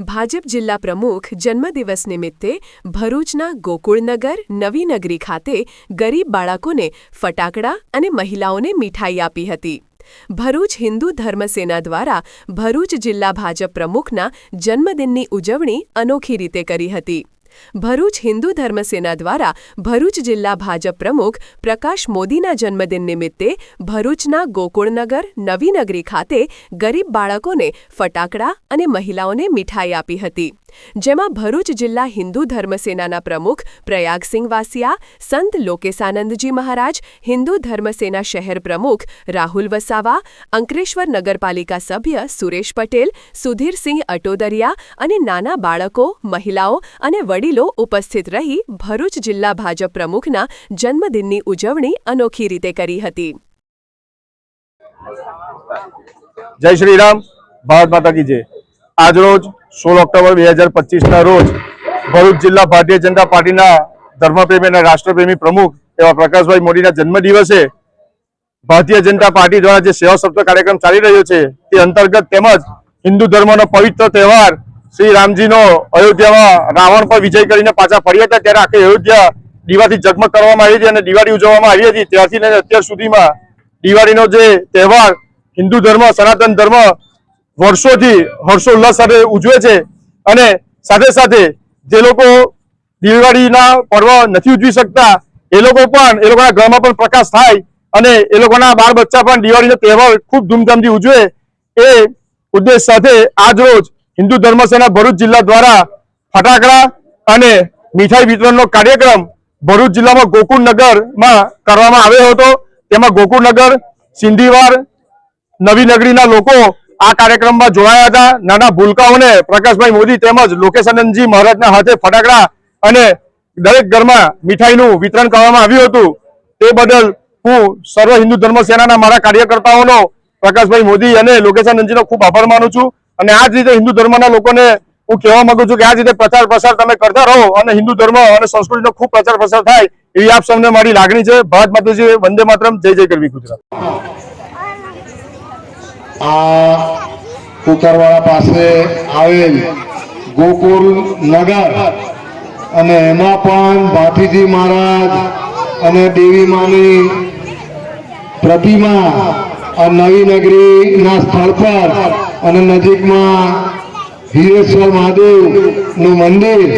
ભાજપ જિલ્લા પ્રમુખ જન્મદિવસ નિમિત્તે ભરૂચના ગોકુળનગર નવીનગરી ખાતે ગરીબ બાળકોને ફટાકડા અને મહિલાઓને મીઠાઈ આપી હતી. ભરૂચ હિન્દુ ધર્મસેના દ્વારા ભરૂચ જિલ્લા ભાજપ પ્રમુખના જન્મદિનની ઉજવણી અનોખી રીતે કરી હતી. ભરૂચ હિન્દુ ધર્મસેના દ્વારા ભરૂચ જિલ્લા ભાજપ પ્રમુખ પ્રકાશ મોદીના જન્મદિન નિમિત્તે ભરૂચના ગોકુળનગર નવીનગરી ખાતે ગરીબ બાળકોને ફટાકડા અને મહિલાઓને મીઠાઈ આપી હતી. જેમાં ભરૂચ જિલ્લા હિન્દુ ધર્મસેનાના પ્રમુખ પ્રયાગસિંહ વાસિયા, સંત લોકેશાનંદજી મહારાજ, હિન્દુ ધર્મસેના શહેર પ્રમુખ રાહુલ વસાવા, અંકલેશ્વર નગરપાલિકા સભ્ય સુરેશ પટેલ, સુધીરસિંહ અટોદરિયા અને નાના બાળકો, મહિલાઓ અને વડીલો ઉપસ્થિત રહી ભરૂચ જિલ્લા ભાજપ પ્રમુખના જન્મદિનની ઉજવણી અનોખી રીતે કરી હતી. જય શ્રી રામ. ભારત માતા જય. આજ રોજ સોળ ઓક્ટોબર બે હજાર પચીસના રોજ ભરૂચ જિલ્લા ભારતીય જનતા પાર્ટીના ધર્મપ્રેમી અને રાષ્ટ્રપ્રેમી પ્રમુખ એવા પ્રકાશભાઈ મોદીના જન્મદિવસે ભારતીય જનતા પાર્ટી દ્વારા જે સેવા સપ્તાહ કાર્યક્રમ ચાલી રહ્યો છે, તે અંતર્ગત તેમજ હિન્દુ ધર્મનો પવિત્ર તહેવાર શ્રી રામજીનો અયોધ્યામાં રાવણ પર વિજય કરીને પાછા ફર્યા હતા, ત્યારે આખી અયોધ્યા દિવાળી જગમગ કરવામાં આવી હતી અને દિવાળી ઉજવવામાં આવી હતી. ત્યારથી લઈને અત્યાર સુધીમાં દિવાળીનો જે તહેવાર હિન્દુ ધર્મ, સનાતન ધર્મ વર્ષોથી હર્ષોલ્લાસ સાથે ઉજવે છે અને સાથે સાથે જે લોકો દિવાળીના પર્વ નથી ઉજવી શકતા, એ લોકો પણ, એ લોકોના ઘરમાં પણ પ્રકાશ થાય અને એ લોકોના બાળ બચ્ચા પણ દિવાળીનો તહેવાર ખૂબ ધૂમધામથી ઉજવે, એ ઉદ્દેશ સાથે આજ રોજ હિન્દુ ધર્મસેના ભરૂચ જિલ્લા દ્વારા ફટાકડા અને મીઠાઈ વિતરણનો કાર્યક્રમ ભરૂચ જિલ્લામાં ગોકુળનગરમાં કરવામાં આવ્યો હતો. તેમાં ગોકુળનગર, સિંધીવાર, નવી નગરીના લોકો આ કાર્યક્રમમાં જોડાયા હતા નાના ભૂલકાઓને પ્રકાશભાઈ મોદી તેમજ લોકેશાનંદજી મહારાજના હાથે ફટાકડા અને દરેક ઘરમાં મીઠાઈનું વિતરણ કરવામાં આવ્યું હતું. તે બદલ હું સર્વ હિન્દુ ધર્મ સેનાના મારા કાર્યકર્તાઓનો પ્રકાશભાઈ મોદી અને લોકેશાનંદજીનો ખૂબ આભાર માનું છું. અને આ જ રીતે હિન્દુ ધર્મના લોકોને હું કહેવા માંગુ છું કે આ રીતે પ્રચાર પ્રસાર તમે કરતા રહો અને હિન્દુ ધર્મ અને સંસ્કૃતિનો ખૂબ પ્રચાર પ્રસાર થાય એવી આપ સૌને મારી લાગણી છે. ભારત માતાજી, વંદે માતરમ, જય જય કરવી ગુજરાત. આ કુકરવાળા પાસે આવેલ ગોકુલ નગર અને એમાં પણ ભાતીજી મહારાજ અને દેવી માની પ્રતિમા આ નવી નગરીના સ્થળ પર અને નજીકમાં હિરેશ્વર મહાદેવનું મંદિર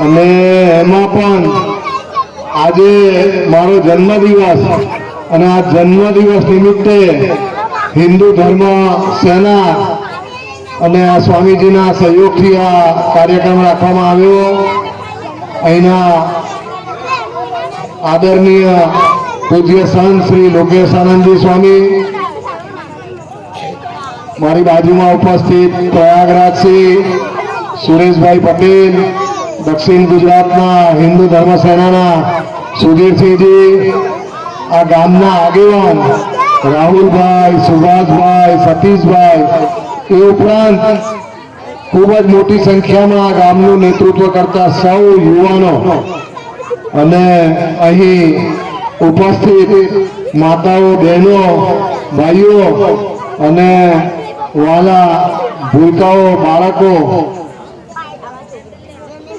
અને એમાં પણ આજે મારો જન્મદિવસ અને આ જન્મદિવસ નિમિત્તે હિન્દુ ધર્મ સેના અને આ સ્વામીજીના સહયોગથી આ કાર્યક્રમ રાખવામાં આવ્યો. અહીંના આદરણીય પૂજ્ય સંત શ્રી લોકેશ આનંદજી સ્વામી, મારી બાજુમાં ઉપસ્થિત પ્રયાગરાજસિંહ, સુરેશભાઈ પટેલ, દક્ષિણ ગુજરાતના હિન્દુ ધર્મ સેનાના સુધીરસિંહજી, આ ગામના આગેવાન રાહુલભાઈ, સુભાષભાઈ, સતીશભાઈ, એ ઉપરાંત ખૂબ જ મોટી સંખ્યામાં ગામનું નેતૃત્વ કરતા સૌ યુવાનો અને અહીં ઉપસ્થિત માતાઓ, બહેનો, ભાઈઓ અને વાલા, ભૂલકાઓ, બાળકો.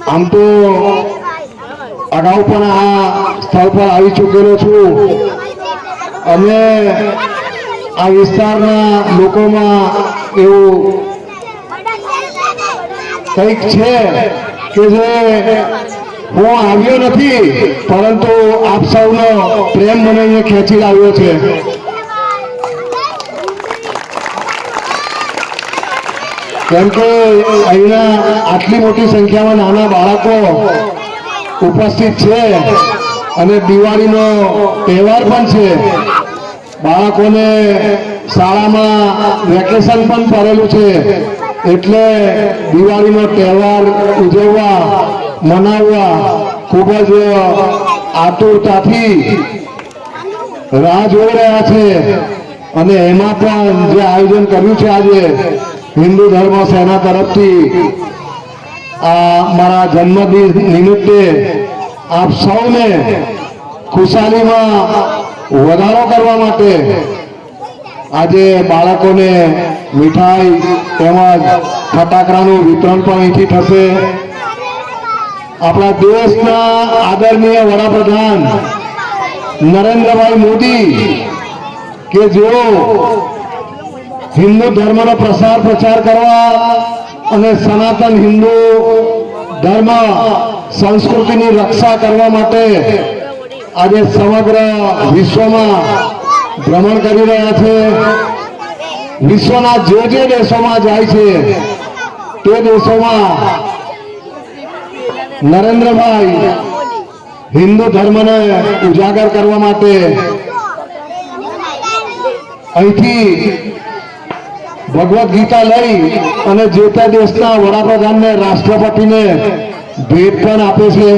આમ તો અગાઉ પણ આ સ્થળ પર આવી ચૂકેલો છું. અને આ વિસ્તારના લોકોમાં એવું કંઈક છે કે જે હું આવ્યો નથી, પરંતુ આપ સૌનો પ્રેમ મને અહીંયા ખેંચી લાવ્યો છે. કેમ કે અહીંના આટલી મોટી સંખ્યામાં નાના બાળકો ઉપસ્થિત છે. અને દિવાળીનો તહેવાર પણ છે. બાળકોને શાળામાં વેકેશન પણ પડેલું છે. એટલે દિવાળીનો તહેવાર ઉજવવા, મનાવવા ખૂબ જ આતુરતાથી રાહ જોઈ રહ્યા છે. અને એમાં પણ જે આયોજન કર્યું છે આજે હિન્દુ ધર્મ સેના તરફથી, આ મારા જન્મદિન નિમિત્તે આપ સૌને ખુશાલીમાં વધારો કરવા માટે આજે બાળકોને મીઠાઈ તેમજ ફટાકડાનું વિતરણ પણ અહીંથી થશે. આપણા દેશના આદરણીય વડાપ્રધાન નરેન્દ્રભાઈ મોદી કે જેઓ હિન્દુ ધર્મનો પ્રસાર પ્રચાર કરવા અને સનાતન હિન્દુ ધર્મ, સંસ્કૃતિની રક્ષા કરવા માટે આજે સમગ્ર વિશ્વમાં ભ્રમણ કરી રહ્યા છે. વિશ્વના જે જે દેશોમાં જાય છે, તે દેશોમાં નરેન્દ્રભાઈ હિન્દુ ધર્મને ઉજાગર કરવા માટે અહીંથી ભગવદ્ ગીતા લઈ અને જે તે દેશના વડાપ્રધાનને રાષ્ટ્રપતિને ભેટ પણ આપે છે.